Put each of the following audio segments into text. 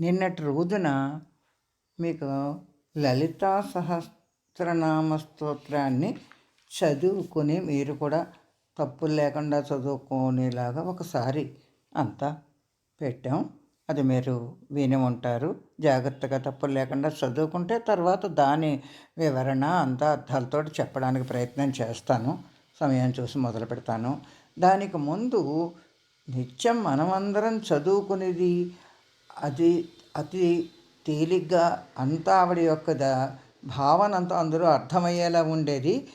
నిన్నటి రోజున మీకు లలితా సహస్రనామ స్తోత్రాన్ని చదువుకొని మీరు కూడా తప్పులు లేకుండా చదువుకునేలాగా ఒకసారి అంతా పెట్టాం. అది మీరు విని ఉంటారు. జాగ్రత్తగా తప్పులు లేకుండా చదువుకుంటే తర్వాత దాని వివరణ అంతా అర్థాలతో చెప్పడానికి ప్రయత్నం చేస్తాను. సమయం చూసి మొదలు పెడతాను. దానికి ముందు నిత్యం మనమందరం చదువుకునేది అది అతి తేలిగ్గా అంతా ఆవిడ యొక్క ద భావన అంతా అందరూ అర్థమయ్యేలా ఉండేది.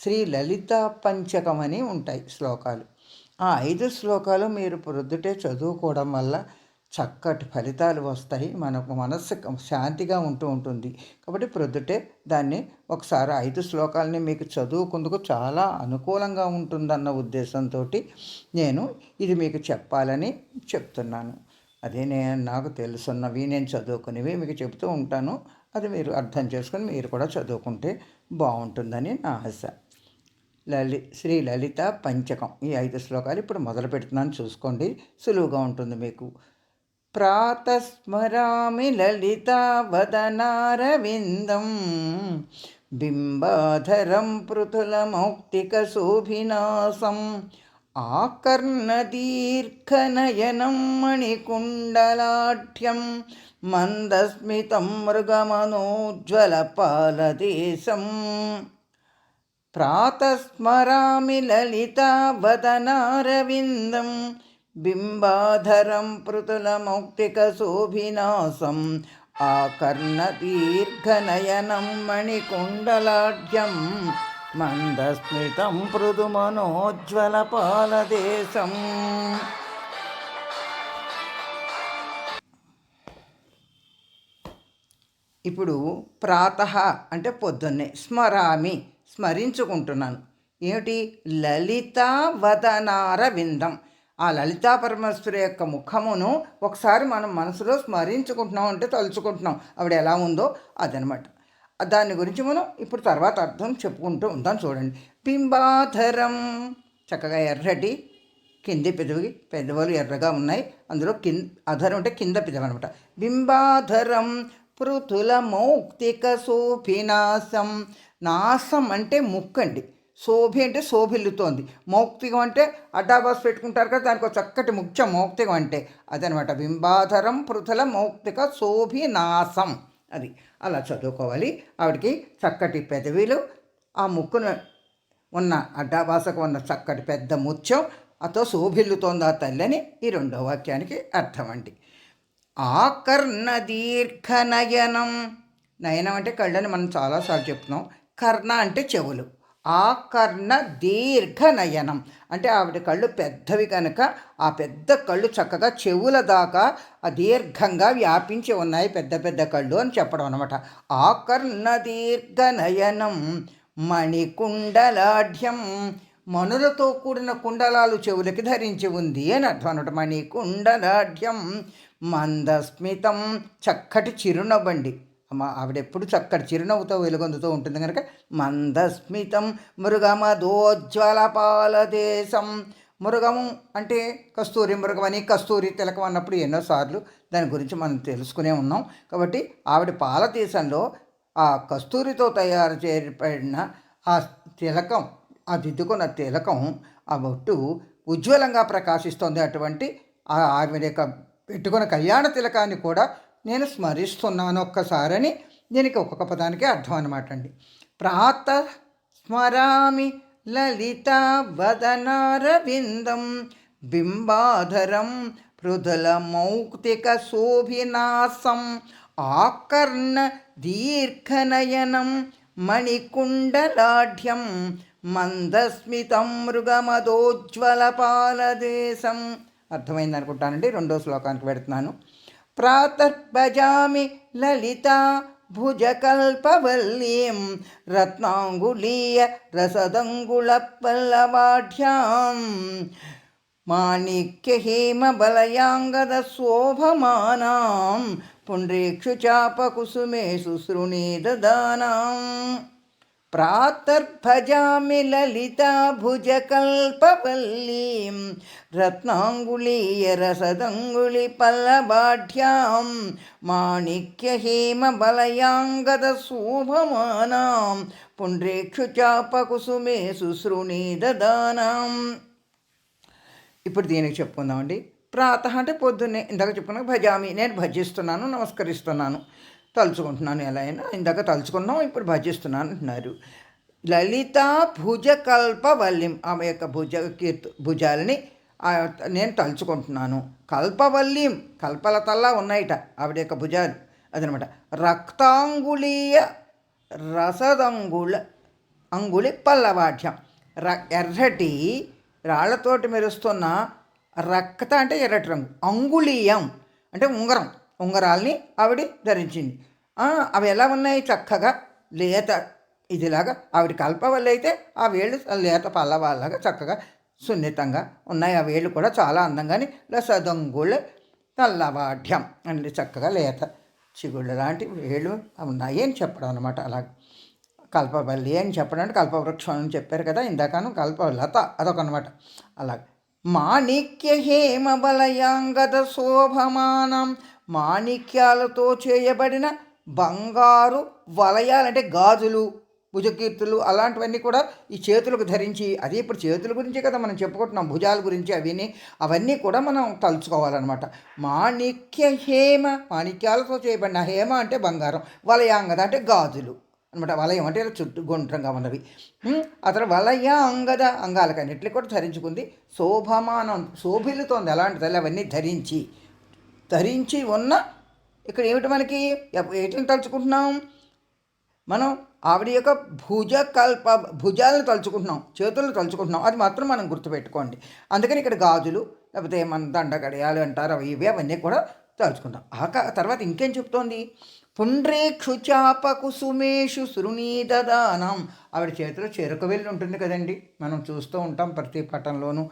శ్రీ లలిత పంచకం అని ఉంటాయి శ్లోకాలు. ఆ ఐదు శ్లోకాలు మీరు ప్రొద్దుటే చదువుకోవడం వల్ల చక్కటి ఫలితాలు వస్తాయి. మనకు మనస్సు శాంతిగా ఉంటూ ఉంటుంది. కాబట్టి ప్రొద్దుటే దాన్ని ఒకసారి ఐదు శ్లోకాలని మీకు చదువుకుందుకు చాలా అనుకూలంగా ఉంటుందన్న ఉద్దేశంతో నేను ఇది మీకు చెప్పాలని చెప్తున్నాను. అదే నేను నాకు తెలుసున్నవి నేను చదువుకునేవి మీకు చెబుతూ ఉంటాను. అది మీరు అర్థం చేసుకొని మీరు కూడా చదువుకుంటే బాగుంటుందని నా ఆశ. లలి శ్రీ లలిత పంచకం ఈ ఐదు శ్లోకాలు ఇప్పుడు మొదలు పెడుతున్నాను చూసుకోండి. సులువుగా ఉంటుంది మీకు. ప్రాతస్మరామి లలితావదనారవిందం బింబాధరం పృథులమౌక్తికశోభినాసం ఆకర్ణదీర్ఘనయనం మణికుండలాఢ్యం మందస్మితం మృగమనోజ్వలపాలదేశం ప్రాతస్మరామి లలితావదనారవిందం బింబాధరం పృతులమౌక్తికశోభినాసం ఆకర్ణదీర్ఘనయనం మణికుండలాఢ్యం మందస్మితం పృదుమనోజ్వలపాలదేశం ఇప్పుడు ప్రాత అంటే పొద్దున్నే స్మరామి స్మరించుకుంటున్నాను. ఏమిటి? లలిత విందం ఆ లలితా పరమేశ్వరి యొక్క ముఖమును ఒకసారి మనం మనసులో స్మరించుకుంటున్నాం అంటే తలుచుకుంటున్నాం. ఆవిడ ఎలా ఉందో అదనమాట. దాని గురించి మనం ఇప్పుడు తర్వాత అర్థం చెప్పుకుంటూ ఉంటాం. చూడండి. బింబాధరం చక్కగా ఎర్రటి కింది పెదవి పెదవులు ఎర్రగా ఉన్నాయి. అందులో కింద అధరం అంటే కింద పెదవి అనమాట బింబాధరం పృథుల మౌక్తిక శోభినాశం నాశం. అంటే ముక్కండి శోభి అంటే శోభిల్లుతోంది. మౌక్తికం అంటే అడ్డాబాస్ పెట్టుకుంటారు కదా దానికి ఒక చక్కటి ముఖ్య మౌక్తికం అంటే అదనమాట. బింబాధరం పృథుల మౌక్తిక శోభినాశం అది. అలా చదువుకోవాలి. ఆవిడకి చక్కటి పెదవిలు ఆ ముక్కును ఉన్న అడ్డాభాషకు ఉన్న చక్కటి పెద్ద ముత్యం అతో శోభిల్లుతోంది ఆ తల్లిని ఈ రెండో వాక్యానికి అర్థం అండి. ఆకర్ణ దీర్ఘనయనం. నయనం అంటే కళ్ళని మనం చాలాసార్లు చెప్తున్నాం. కర్ణ అంటే చెవులు. ఆకర్ణ దీర్ఘ నయనం. అంటే ఆవిడ కళ్ళు పెద్దవి కనుక ఆ పెద్ద కళ్ళు చక్కగా చెవుల దాకా దీర్ఘంగా వ్యాపించి ఉన్నాయి పెద్ద పెద్ద కళ్ళు అని చెప్పడం అనమాట ఆకర్ణ దీర్ఘ నయనం మణికుండలాఢ్యం మనులతో కూడిన కుండలాలు చెవులకి ధరించి ఉంది అని అర్థం అనమాట మణికుండలాఢ్యం మందస్మితం చక్కటి చిరునవ్వండి. ఆవిడెప్పుడు చక్కటి చిరునవ్వుతో వెలుగొందుతూ ఉంటుంది కనుక మందస్మితం మృగమధోజ్వలపాలదేశం. మృగము అంటే కస్తూరి మృగమని కస్తూరి తిలకం అన్నప్పుడు ఎన్నోసార్లు దాని గురించి మనం తెలుసుకునే ఉన్నాం. కాబట్టి ఆవిడ పాలదేశంలో ఆ కస్తూరితో తయారు చేయబడిన ఆ తిలకం ఆ దిద్దుకున్న తిలకం ఆ బొట్టు ఉజ్వలంగా ప్రకాశిస్తుంది. అటువంటి ఆవిడ యొక్క పెట్టుకున్న కళ్యాణ తిలకాన్ని కూడా నేను స్మరిస్తున్నాను ఒక్కసారని దీనికి ఒక్కొక్క పదానికి అర్థం అనమాట అండి. ప్రాత స్మరామి లలిత వదనారవిందం బింబాధరం మృదుల మౌక్తిక శోభినాసం ఆకర్ణ దీర్ఘనయనం మణికుండలాఢ్యం మందస్మితం మృగమదోజ్వల పాలదేశం. అర్థమైంది అనుకుంటానండి రెండో శ్లోకానికి పెడుతున్నాను. प्रातर्भजामि ललिता भुजकल्पवल्लीं रत्नाङ्गुलीयरसदङ्गुलपल्लवाढ्यां माणिक्यहेमबलयाङ्गदशोभमानां हेमबलयाङ्गदशोभमानां पुणरीक्षुचापकुसुमेषु शृणे ददानाम् శుశ్రుణీదదానాం ప్రాతర్భజామి లలితా భుజకల్పవల్లీం రత్నాంగుళీయరసదంగుళి పల్లబాఢ్యాం మాణిక్యహేమ బలయాంగద శోభమానాం పుండ్రేక్షు చాపకుసుమే శుశ్రుణీ దదానాం ఇప్పుడు దీనికి చెప్పుకుందామండి. ప్రాతः అంటే పొద్దున్నే ఇందాక చెప్పుకున్నా భజామి. నేను భజిస్తున్నాను నమస్కరిస్తున్నాను. తలుచుకుంటున్నాను ఎలా అయినా. ఇందాక తలుచుకున్నాం ఇప్పుడు భజిస్తున్నాను అంటున్నారు. లలిత భుజ కల్పవల్లిం ఆమె యొక్క భుజ కీర్తి భుజాలని నేను తలుచుకుంటున్నాను. కల్పవల్లిం కల్పలతల్లా ఉన్నాయిట ఆవిడ యొక్క భుజాలు. అదనమాట. రక్తాంగుళీయ రసదంగుళ అంగుళి పల్లవాఢ్యం. ర ఎర్రటి రాళ్ళతోటి మెరుస్తున్న రక్త అంటే ఎర్రటి రంగు. అంగుళీయం అంటే ఉంగరం. ఉంగరాల్ని ఆవిడ ధరించింది. అవి ఎలా ఉన్నాయి? చక్కగా లేత ఇదిలాగా ఆవిడ కల్పవల్లి అయితే ఆ వేళ్ళు లేత పల్లవాళ్ళగా చక్కగా సున్నితంగా ఉన్నాయి. ఆ వేళ్ళు కూడా చాలా అందంగాని లసదంగుళ తల్లవాఢ్యం అంటే చక్కగా లేత చిగుళ్ళు లాంటి వేళ్ళు ఉన్నాయి అని చెప్పడం అనమాట అలాగ కల్పవల్లి అని చెప్పడం అంటే కల్పవృక్షం అని చెప్పారు కదా ఇందాకను కల్పలత అదొక అనమాట అలాగ మాణిక్య హేమ బలయాంగద శోభమానం మాణిక్యాలతో చేయబడిన బంగారు వలయాలంటే గాజులు భుజకీర్తులు అలాంటివన్నీ కూడా ఈ చేతులకు ధరించి అది ఇప్పుడు చేతుల గురించే కదా మనం చెప్పుకుంటున్నాం భుజాల గురించి అవన్నీ అవన్నీ కూడా మనం తలుచుకోవాలన్నమాట. మాణిక్య హేమ మాణిక్యాలతో చేయబడిన హేమ అంటే బంగారం వలయాంగద అంటే గాజులు అనమాట వలయం అంటే ఇలా చుట్టూ గుండ్రంగా ఉన్నవి. అతను వలయ అంగద అంగాలకన్నిటిని కూడా ధరించుకుంది శోభమానం శోభిల్లుతోంది అలాంటి అవన్నీ ధరించి ధరించి ఉన్న ఇక్కడ ఏమిటి మనకి? ఏటిని తలుచుకుంటున్నాం? మనం ఆవిడ యొక్క భుజ కల్ప భుజాలను తలుచుకుంటున్నాం చేతులను తలుచుకుంటున్నాం. అది మాత్రం మనం గుర్తుపెట్టుకోండి. అందుకని ఇక్కడ గాజులు లేకపోతే మన దండ గడియాలు అంటారు అవి ఇవి అవన్నీ కూడా తలుచుకుంటాం. ఆ తర్వాత ఇంకేం చెప్తోంది? పుండ్రేక్షు చాప కుసుమేషు సురునీదదానం. ఆవిడ చేతిలో చెరుకు వెళ్ళి ఉంటుంది కదండి. మనం చూస్తూ ఉంటాం ప్రతి పటంలోనూ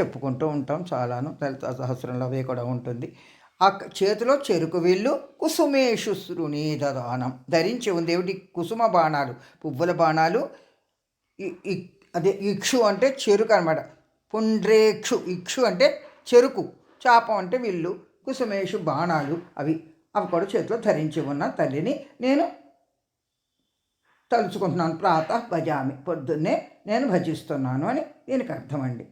చెప్పుకుంటూ ఉంటాం చాలాను. దళిత సహస్రంలో అవే కూడా ఉంటుంది. ఆ చేతిలో చెరుకు విల్లు కుసుమేషు శృణీదదానం ధరించి ఉంది ఏమిటి కుసుమ బాణాలు పువ్వుల బాణాలు అదే ఇక్షు అంటే చెరుకు అనమాట పుండ్రేక్షు ఇక్షు అంటే చెరుకు చాపం అంటే విల్లు కుసుమేషు బాణాలు అవి. అవి కూడా చేతిలో ధరించి ఉన్న తల్లిని నేను తలుచుకుంటున్నాను. ప్రాత భజామి పొద్దున్నే నేను భజిస్తున్నాను అని దీనికి అర్థమండి.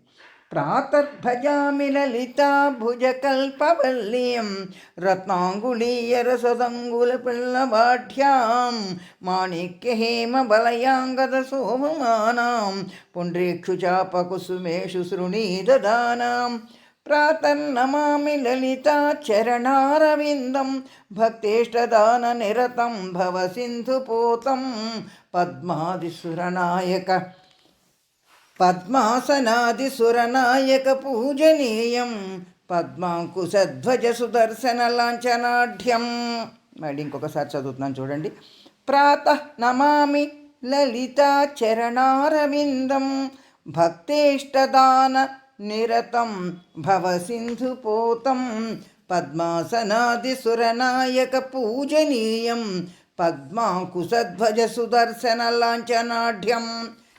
అండి ప్రాతర్భజామి లలితా భుజకల్పవల్లీం రత్నాంగుళీయరసదంగుల పిల్లబాఢ్యాం మాణిక్యహేమ బలయాంగద శోభమానాం పుండ్రీక్షు చాప కుసుమేషు పద్మాసనాదిసురనాయక పూజనీయం పద్మాంకుశధ్వజ సుదర్శన లాంఛనాఢ్యం మళ్ళీ ఇంకొకసారి చదువుతున్నాను చూడండి. ప్రాత నమామి లలితా చరణారవిందం భక్తేష్టదాన నిరతం భవ సింధుపోతం పద్మాసనాదిసురనాయక పూజనీయం పద్మాంకుశధ్వజ సుదర్శన లాంఛనాఢ్యం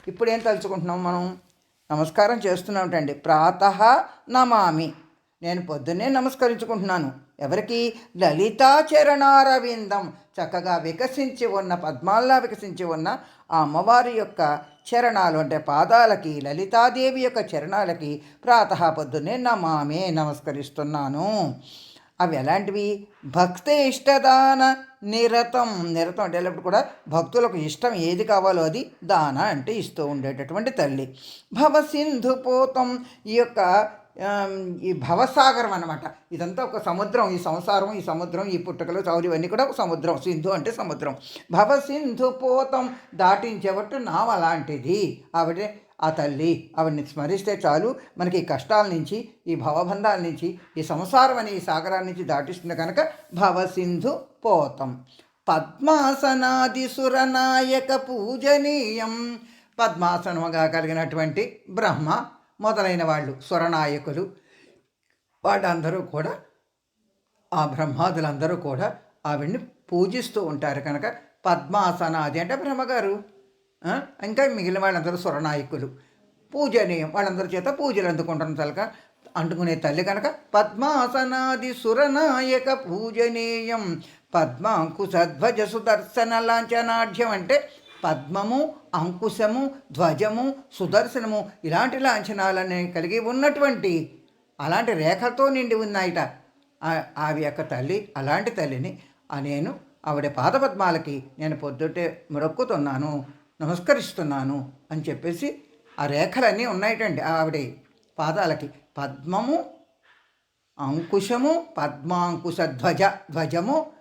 ఇప్పుడు ఏం తలుచుకుంటున్నాం మనం? నమస్కారం చేస్తున్నామటండి ప్రాత నమామి. నేను పొద్దున్నే నమస్కరించుకుంటున్నాను. ఎవరికి? లలితాచరణారవిందం. చక్కగా వికసించి ఉన్న పద్మాల్లా వికసించి ఉన్న ఆ అమ్మవారి యొక్క చరణాలు అంటే పాదాలకి లలితాదేవి యొక్క చరణాలకి ప్రాత పొద్దున్నే నమామే నమస్కరిస్తున్నాను. అవి ఎలాంటివి? భక్తి ఇష్టదాన నిరతం. నిరతం అంటే ఎల్లప్పుడు కూడా భక్తులకు ఇష్టం ఏది కావాలో అది దాన అంటే ఇస్తూ ఉండేటటువంటి తల్లి. భవసింధు పోతం ఈ యొక్క ఈ భవసాగరం అనమాట ఇదంతా ఒక సముద్రం. ఈ సంసారం ఈ సముద్రం ఈ పుట్టుకలు చౌరి ఇవన్నీ కూడా ఒక సముద్రం. సింధు అంటే సముద్రం. భవసింధు పోతం దాటించేవట్టు నావ లాంటిది. ఆవిడే ఆ తల్లి ఆవిడ్ని స్మరిస్తే చాలు. మనకి ఈ కష్టాల నుంచి ఈ భవబంధాల నుంచి ఈ సంసారం అనే ఈ సాగరాల నుంచి దాటిస్తుంది కనుక భవసింధు పోతం. పద్మాసనాది సురనాయక పూజనీయం. పద్మాసనముగా కలిగినటువంటి బ్రహ్మ మొదలైన వాళ్ళు సురనాయకులు వాళ్ళందరూ కూడా ఆ బ్రహ్మాదులందరూ కూడా ఆవిడ్ని పూజిస్తూ ఉంటారు కనుక పద్మాసనాది అంటే బ్రహ్మగారు. ఇంకా మిగిలిన వాళ్ళందరూ సురనాయకులు పూజనీయం వాళ్ళందరి చేత పూజలు అందుకుంటున్న తలక. అంటుకునే తల్లి కనుక పద్మాసనాది సురనాయక పూజనీయం. పద్మాంకుశధ్వజ సుదర్శన లాంఛనాఢ్యం అంటే పద్మము అంకుశము ధ్వజము సుదర్శనము ఇలాంటి లాంఛనాలని కలిగి ఉన్నటువంటి అలాంటి రేఖతో నిండి ఉన్నాయిట. ఆవి యొక్క తల్లి అలాంటి తల్లిని నేను ఆవిడ పాదపద్మాలకి నేను పొద్దుటే మొరక్కుతున్నాను. నమస్కరిస్తున్నాను అని చెప్పేసి ఆ రేఖలన్నీ ఉన్నాయటండి ఆవిడ పాదాలకి. పద్మము అంకుశము పద్మాంకుశ ధ్వజ ధ్వజము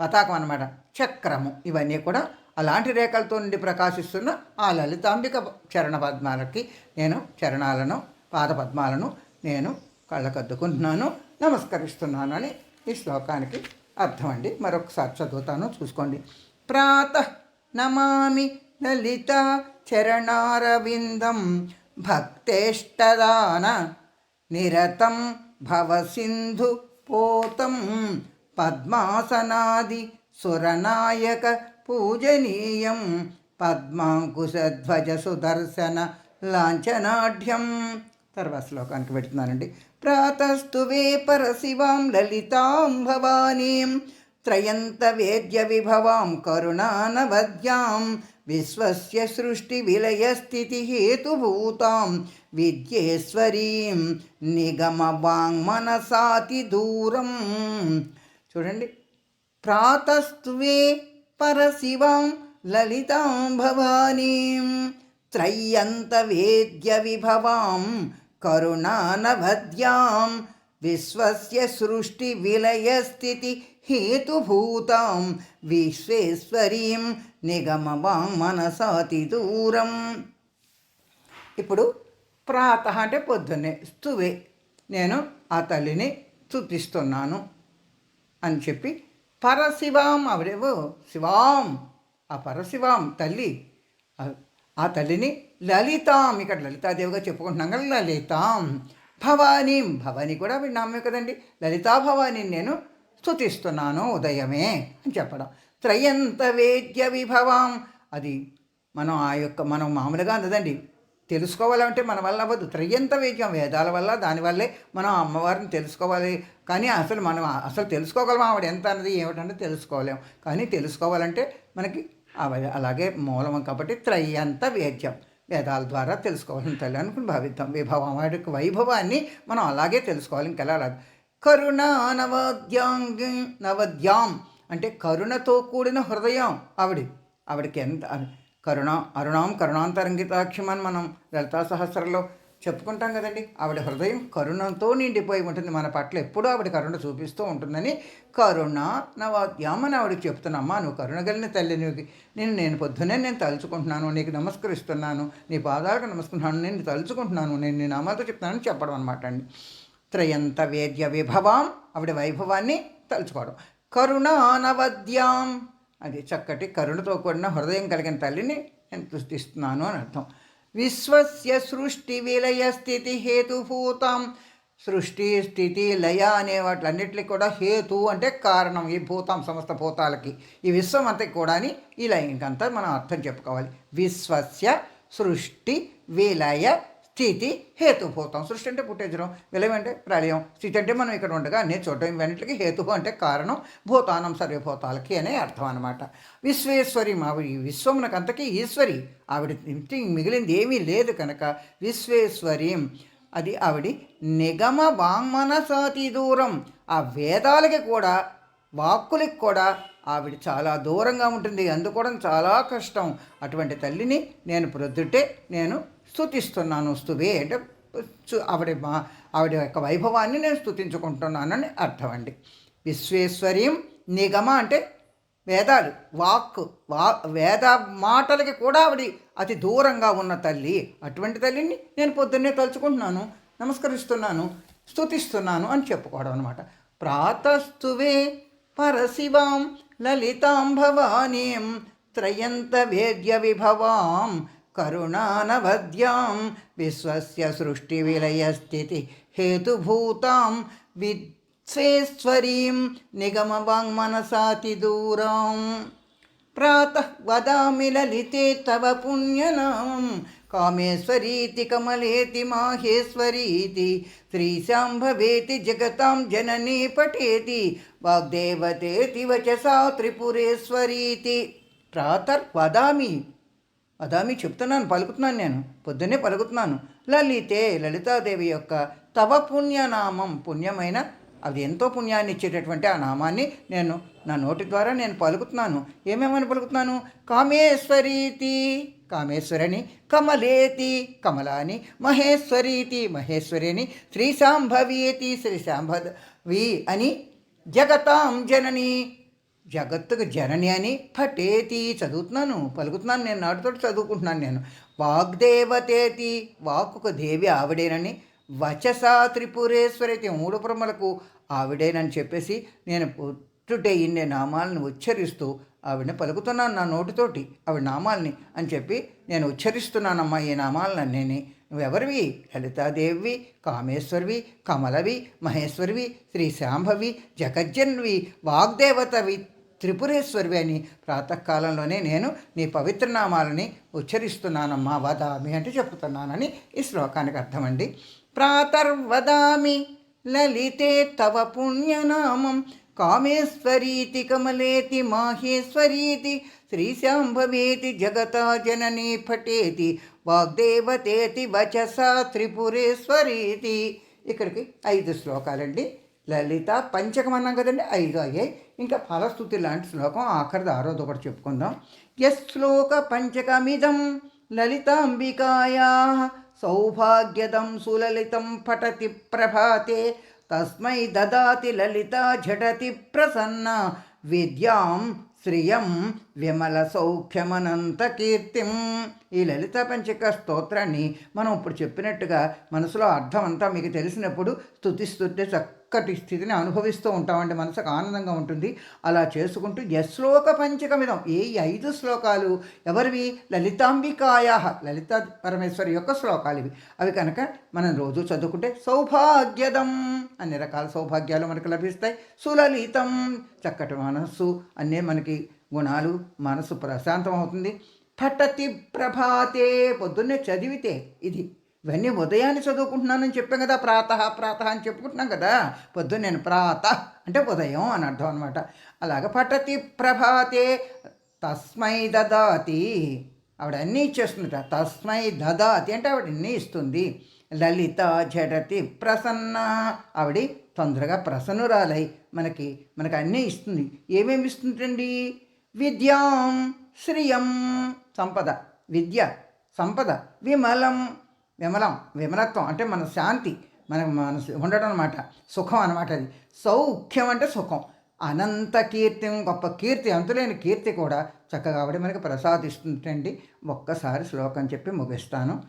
పతాకం అనమాట చక్రము ఇవన్నీ కూడా అలాంటి రేఖలతో నుండి ప్రకాశిస్తున్న ఆ లలితాంబిక చరణ పద్మాలకి నేను చరణాలను పాద పద్మాలను నేను కళ్ళకద్దుకుంటున్నాను నమస్కరిస్తున్నాను అని ఈ శ్లోకానికి అర్థం అండి మరొకసారి చదువుతాను చూసుకోండి. ప్రాత నమామి లలిత చరణారవిందం భక్తేష్టదాన నిరతం భవసింధు పోతం పద్మాసనాది సురనాయక పూజనీయం పద్మాంకుశధ్వజ సుదర్శన లాంఛనాఢ్యం తర్వాత శ్లోకానికి పెడుతున్నానండి ప్రాతస్తు వే పరశివాం లలితాం భవానీం త్రయంత వేద్య విభవాం కరుణానవద్యాం విశ్వస్య సృష్టి విలయ స్థితి హేతుభూతాం విద్యేశ్వరీం నిగమ వాంగ్మనసాతి దూరం చూడండి. ప్రాతస్త్వే పరశివాం లలితాం భవానీం త్రయ్యంత వేద్య విభవాం కరుణానవద్యాం విశ్వస్య సృష్టి విలయ స్థితి హేతుభూతాం. విశ్వేశ్వరీం నిగమవాం మనసాతి దూరం. ఇప్పుడు ప్రాత అంటే పొద్దున్నే స్తువే. నేను ఆ తల్లిని చూపిస్తున్నాను అని చెప్పి పరశివాం ఆవిడేవో శివాం ఆ పరశివాం తల్లి ఆ- ఆ తల్లిని లలితాం. ఇక్కడ లలితాదేవిగా చెప్పుకుంటున్నాం కదా లలితాం. భవానీ. భవానీ కూడా విన్నామే కదండి. లలితా భవానీని నేను స్థుతిస్తున్నాను ఉదయమే అని చెప్పడం. త్రయంత వేద్య విభవం. అది మనం ఆ యొక్క మనం మామూలుగా అందదండి. తెలుసుకోవాలంటే మన వల్ల అవ్వదు. త్రయంత వేద్యం వేదాల వల్ల దానివల్లే మనం అమ్మవారిని తెలుసుకోవాలి. కానీ అసలు మనం అసలు తెలుసుకోగలం ఆవిడ ఎంత అన్నది ఏమిటన్నది తెలుసుకోలేము కానీ తెలుసుకోవాలంటే మనకి అలాగే మూలం కాబట్టి త్రయంత వేద్యం. వేదాల ద్వారా తెలుసుకోవాలని తల్లి అనుకుని భావిద్దాం. విభవం ఆవిడ వైభవాన్ని మనం అలాగే తెలుసుకోవాలి ఇంకెలా రాదు కరుణ నవద్యాంగి నవద్యాం అంటే కరుణతో కూడిన హృదయం ఆవిడ. ఆవిడకి ఎంత కరుణ అరుణాం కరుణాంతరంగితాక్షం అని మనం లలితా సహస్రంలో చెప్పుకుంటాం కదండి. ఆవిడ హృదయం కరుణతో నిండిపోయి ఉంటుంది. మన పట్ల ఎప్పుడూ ఆవిడ కరుణ చూపిస్తూ ఉంటుందని కరుణ నా యామని ఆవిడకి చెప్తున్నామ్మా నువ్వు కరుణ కలిగిన తల్లి నువ్వు నేను నేను పొద్దునే నేను తలుచుకుంటున్నాను. నీకు నమస్కరిస్తున్నాను. నీ పాదాలకు నమస్కుంటున్నాను నేను తలుచుకుంటున్నాను. నేను నీ నామాలతో చెప్తున్నాను చెప్పడం అనమాట అండి. త్రయంత వేద్య విభవాం ఆవిడ వైభవాన్ని తలుచుకోవడం. కరుణానవద్యాం అది చక్కటి కరుణతో కూడిన హృదయం కలిగిన తల్లిని నేను సృష్టిస్తున్నాను అని అర్థం. విశ్వస్య సృష్టి విలయ స్థితి హేతుభూతం సృష్టి స్థితి లయ అనే వాటిలన్నిటికీ కూడా హేతు అంటే కారణం ఈ భూతం సమస్త భూతాలకి. ఈ విశ్వం అంతా కూడా ఈ లయ ఇంకంతా మనం అర్థం చెప్పుకోవాలి. విశ్వస్య సృష్టి విలయ స్థితి హేతుభూతం. సృష్టి అంటే పుట్టేజరం విలయం అంటే ప్రళయం. స్థితి అంటే మనం ఇక్కడ ఉండగా అన్నీ చూడడం ఇవన్నిటికి హేతు అంటే కారణం భూతానం సర్వభూతాలకి అనే అర్థం అనమాట విశ్వేశ్వరి ఆవిడ ఈ విశ్వమునకంతకీ ఈశ్వరి. ఆవిడ ఇంటి మిగిలింది ఏమీ లేదు కనుక విశ్వేశ్వరి. అది ఆవిడ నిగమ వాంగ్మనసాతి దూరం. ఆ వేదాలకి కూడా వాక్కులకి కూడా ఆవిడ చాలా దూరంగా ఉంటుంది. అందుకోవడం చాలా కష్టం. అటువంటి తల్లిని నేను ప్రొద్దుటే నేను స్తుతిస్తున్నాను స్తువే అంటే చు- ఆవిడ మా ఆవిడ యొక్క వైభవాన్ని నేను స్తుతించుకుంటున్నానని అర్థం అండి. విశ్వేశ్వర్యం నిగమ అంటే వేదాలు వాక్ వా వేద మాటలకి కూడా ఆవిడ అతి దూరంగా ఉన్న తల్లి. అటువంటి తల్లిని నేను పొద్దున్నే తలుచుకుంటున్నాను నమస్కరిస్తున్నాను స్తుతిస్తున్నాను అని చెప్పుకోవడం అనమాట ప్రాతస్తువే పరశివాం లలితాం భవానీం త్రయంత వేద్య విభవాం కరుణానవద్యాం విశ్వస్య సృష్టి విలయస్థితి హేతుభూతాం విశ్వేశ్వరీం నిగమ వాంగ్మనసాతి దూరం. ప్రాతः వదామి లలితే తవ పుణ్యనామం కామేశ్వరీతి కమలేతి మాహేశ్వరీతి. శ్రీశాం భవేతి జగతాం జననీ పఠేతి వాగ్దేవతేతి వచసా త్రిపురేశ్వరీతి. ప్రాతర్వదామి అదామి చెప్తున్నాను పలుకుతున్నాను నేను. పొద్దున్నే పలుకుతున్నాను. లలితే లలితాదేవి యొక్క తవ పుణ్యనామం పుణ్యమైన అది ఎంతో పుణ్యాన్ని ఇచ్చేటటువంటి ఆ నామాన్ని నేను నా నోటి ద్వారా నేను పలుకుతున్నాను. ఏమేమని పలుకుతున్నాను? కామేశ్వరీతి కామేశ్వరిని కమలేతి కమలాని మహేశ్వరీతి మహేశ్వరిని శ్రీశాంభవీతి శ్రీశాంభవి అని జగతాం జనని. జగత్తుకు జనని అని పటేతి చదువుతున్నాను పలుకుతున్నాను నేను నాటితోటి చదువుకుంటున్నాను నేను. వాగ్దేవతేతి వాక్కుకు దేవి ఆవిడేనని వచసా త్రిపురేశ్వరైతే మూడు పురములకు ఆవిడేనని చెప్పేసి నేను పుట్టుటే ఇన్నే నామాలను ఉచ్చరిస్తూ ఆవిడని పలుకుతున్నాను నా నోటితోటి ఆవిడ నామాల్ని అని చెప్పి నేను ఉచ్చరిస్తున్నానమ్మా ఈ నామాలన్నీ నువ్వెవరివి? లలితాదేవి కామేశ్వరివి కమలవి మహేశ్వరివి శ్రీ శాంభవి జగజ్జన్వి వాగ్దేవతవి త్రిపురేశ్వరివి అని ప్రాతకాలంలోనే నేను నీ పవిత్ర నామాలని ఉచ్చరిస్తున్నానమ్మా వదామి అంటే చెప్తున్నానని ఈ శ్లోకానికి అర్థమండి. ప్రాతర్వదామి లలితే తవ పుణ్యనామం కామేశ్వరీతి కమలేతి మాహేశ్వరీతి శ్రీశాంభవేతి జగతా జననీ పటేతి వాగ్దేవతేతి వచసా త్రిపురేశ్వరీతి. ఇక్కడికి ఐదు శ్లోకాలండి. లలిత పంచకం అన్నాం కదండి ఐదు అయ్యాయి. ఇంకా ఫలస్థుతి లాంటి శ్లోకం ఆఖరిది ఆరోది ఒకటి చెప్పుకుందాం. ఎస్ శ్లోక పంచకమిదం లలితాంబికాయా సౌభాగ్యదం సులలితం పఠతి ప్రభాతే తస్మై దదాతి లలిత ఝటతి ప్రసన్న విద్యాం శ్రియం విమల సౌఖ్యమనంత కీర్తిం. ఈ లలిత పంచక స్తోత్రాన్ని మనం ఇప్పుడు చెప్పినట్టుగా మనసులో అర్థం అంతా మీకు తెలిసినప్పుడు స్థుతిస్తుంటే చక్కటి స్థితిని అనుభవిస్తూ ఉంటామండి మనసుకు ఆనందంగా ఉంటుంది. అలా చేసుకుంటూ యశ్లోక పంచకమిదం. ఏ ఐదు శ్లోకాలు? ఎవరివి? లలితాంబికాయా లలిత పరమేశ్వరి యొక్క శ్లోకాలు ఇవి అవి కనుక మనం రోజు చదువుకుంటే సౌభాగ్యదం అన్ని రకాల సౌభాగ్యాలు మనకు లభిస్తాయి. సులలితం. చక్కటి మనస్సు అన్నీ మనకి గుణాలు మనసు ప్రశాంతం అవుతుంది పఠతి ప్రభాతే. పొద్దున్నే చదివితే ఇది ఇవన్నీ ఉదయాన్నే చదువుకుంటున్నానని చెప్పాం కదా ప్రాత ప్రాత అని చెప్పుకుంటున్నాం కదా పొద్దున్న నేను ప్రాత అంటే ఉదయం అని అర్థం అనమాట అలాగ పఠతి ప్రభాతే తస్మై దదాతి. ఆవిడ అన్నీ ఇచ్చేస్తుందట తస్మై దదాతి అంటే ఆవిడ అన్నీ ఇస్తుంది. లలిత జడతి ప్రసన్న ఆవిడ తొందరగా ప్రసన్నురాలై మనకి మనకు అన్నీ ఇస్తుంది. ఏమేమి ఇస్తుందండి? విద్యాం శ్రియం సంపద. విద్య సంపద. విమలం విమలం విమలత్వం అంటే మన శాంతి మన మనసు ఉండడం అనమాట సుఖం అనమాట అది. సౌఖ్యం అంటే సుఖం. అనంత కీర్తి గొప్ప కీర్తి అంతులేని కీర్తి కూడా చక్కగా ఆవిడ మనకి ప్రసాదిస్తుంటండి. ఒక్కసారి శ్లోకం చెప్పి ముగిస్తాను.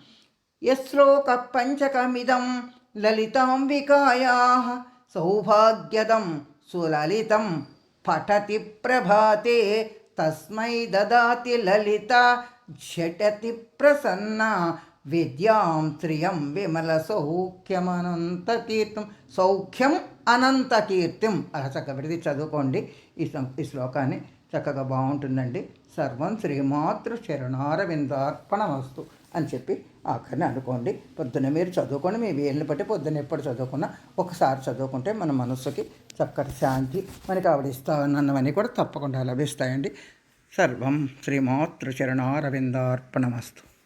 యశ్లోక పంచకమిదం లలితాంబికాయా సౌభాగ్యదం సులలితం పఠతి ప్రభాతే తస్మై దదాతి లలిత ఝటతి ప్రసన్న విద్యాం శ్రియం విమల సౌఖ్యమనంత కీర్తం సౌఖ్యం అనంత కీర్తిం అలా చక్కగా విడిది చదువుకోండి. ఈ ఈ శ్లోకాన్ని చక్కగా బాగుంటుందండి. సర్వం శ్రీమాతృ చరణారవిందార్పణమస్తు అని చెప్పి ఆఖరిని అనుకోండి. పొద్దున్న మీరు చదువుకోండి. మీ వీళ్ళని బట్టి పొద్దున్న ఎప్పుడు చదువుకున్నా ఒకసారి చదువుకుంటే మన మనస్సుకి చక్కటి శాంతి మనకి ఆవిడ ఇస్తానన్నవన్నీ కూడా తప్పకుండా లభిస్తాయండి. సర్వం శ్రీమాతృ శరణారవిందార్పణమస్తు